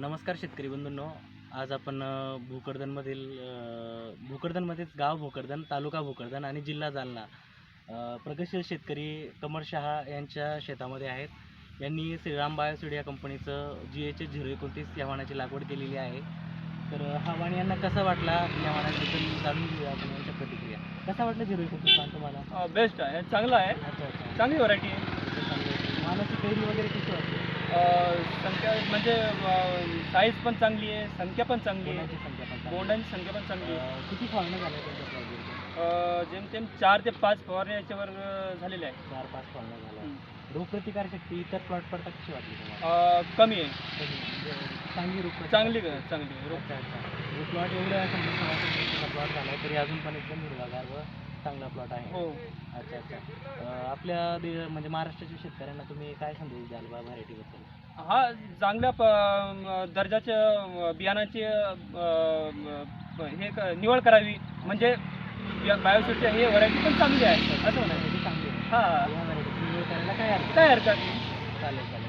नमस्कार शेतकरी बंधूंनो. आज आपण भोकरदनमधील भोकरदनमध्येच गाव भोकरदन तालुका भोकरदन आणि जिल्हा जालना. प्रगतशील शेतकरी कमर शहा यांच्या शेतामध्ये आहेत. यांनी श्रीराम बायोसिड या कंपनीचं जी एच झिरो एकोणतीस या वाणाची लागवड केलेली आहे. तर हा वाण यांना कसा वाटला? या वाणाबद्दल जाणून घेऊया आपण यांच्या प्रतिक्रिया. कसा वाटला झिरो एकोणतीस वाण तुम्हाला? बेस्ट आहे. चांगला आहे. चांगली व्हरायटी आहे. वाणाची कैरी वगैरे संख्या म्हणजे साईज पण चांगली आहे संख्या पण चांगली आहे बोंडाची संख्या पण चांगली. बोंडांची संख्या पण चांगली आहे किती फवारण्या झाल्या त्यांच्या प्लॉटवरती? अं, जेमतेम चार ते पाच फवारण्या याच्यावर अं, झालेल्या आहे चार पाच फवारण्या झाल्या. रोगप्रतिकार शक्ती इतर प्लॉट पडता कशी वाटली तुम्हाला अं, कमी आहे? म्हणजे चांगली रोग चांगली चांगली आहे. अच्छा प्लॉट एवढं प्लॉट झाला तरी अजून पण एकदम हिरवागार व चांगला प्लॉट आहे. हो. अच्छा अच्छा. अ, आपल्या दे- म्हणजे महाराष्ट्राच्या शेतकऱ्यांना तुम्ही काय संदेश द्याल बा व्हरायटीबद्दल? हा चांगल्या प म, दर्जाच्या बियाणाची अं, म, हे क- निवड करावी. म्हणजे बायोसिडच्या हे व्हरायटी पण चांगली आहे असं म्हणायचं. चांगली आहे हा. या व्हरायटी निवड करायला काय हरकत काय हरकत नाही. चालेल चालेल.